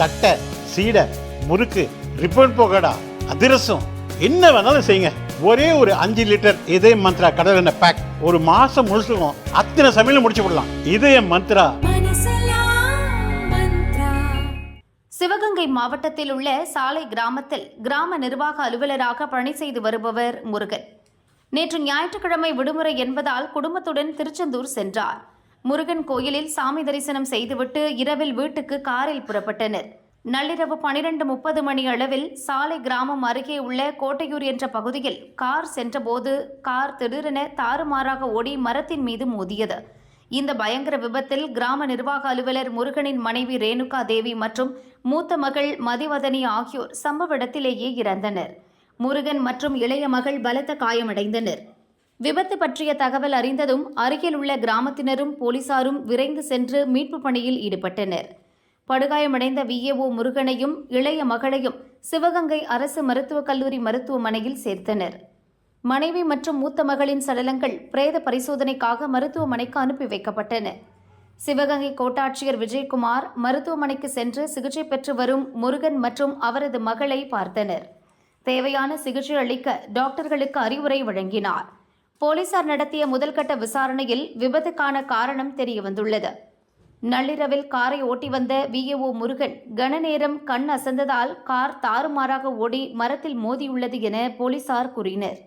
தட்டை சீடை முறுக்கு ரிப்பன் போகடா அதிரசம் என்ன வேணாலும் செய்யுங்க. ஒரே ஒரு அஞ்சு லிட்டர் இதய மந்த்ரா கடல் எண்ணெய் பேக் ஒரு மாசம் முழுசுக்கும் அத்தனை சமையலும் முடிச்சு விடலாம் இதய மந்த்ரா. சிவகங்கை மாவட்டத்தில் உள்ள சாலை கிராமத்தில் கிராம நிர்வாக அலுவலராக பணி செய்து வருபவர் முருகன். நேற்று ஞாயிற்றுக்கிழமை விடுமுறை என்பதால் குடும்பத்துடன் திருச்செந்தூர் சென்றார். முருகன் கோயிலில் சாமி தரிசனம் செய்துவிட்டு இரவில் வீட்டுக்கு காரில் புறப்பட்டனர். நள்ளிரவு பனிரெண்டு முப்பது மணி அளவில் சாலை கிராமம் அருகே உள்ள கோட்டையூர் என்ற பகுதியில் கார் சென்றபோது கார் திடீரென தாறுமாறாக ஓடி மரத்தின் மீது மோதியது. இந்த பயங்கர விபத்தில் கிராம நிர்வாக அலுவலர் முருகனின் மனைவி ரேணுகா தேவி மற்றும் மூத்த மகள் மதிவதனி ஆகியோர் சம்பவ இடத்திலேயே இறந்தனர். முருகன் மற்றும் இளைய மகள் பலத்த காயமடைந்தனர். விபத்து பற்றிய தகவல் அறிந்ததும் அருகில் உள்ள கிராமத்தினரும் போலீசாரும் விரைந்து சென்று மீட்பு பணியில் ஈடுபட்டனர். படுகாயமடைந்த விஏஓ முருகனையும் இளைய மகளையும் சிவகங்கை அரசு மருத்துவக் கல்லூரி மருத்துவமனையில் சேர்த்தனர். மனைவி மற்றும் மூத்த மகளின் சடலங்கள் பிரேத பரிசோதனைக்காக மருத்துவமனைக்கு அனுப்பி வைக்கப்பட்டன. சிவகங்கை கோட்டாட்சியர் விஜயகுமார் மருத்துவமனைக்கு சென்று சிகிச்சை பெற்று வரும் முருகன் மற்றும் அவரது மகளை பார்த்தனர். தேவையான சிகிச்சை அளிக்க டாக்டர்களுக்கு அறிவுரை வழங்கினார். போலீசார் நடத்திய முதல்கட்ட விசாரணையில் விபத்துக்கான காரணம் தெரியவந்துள்ளது. நள்ளிரவில் காரை ஓட்டி வந்த விஏஓ முருகன் கனநேரம் கண் அசந்ததால் கார் தாறுமாறாக ஓடி மரத்தில் மோதியுள்ளது என போலீசார் கூறினர்.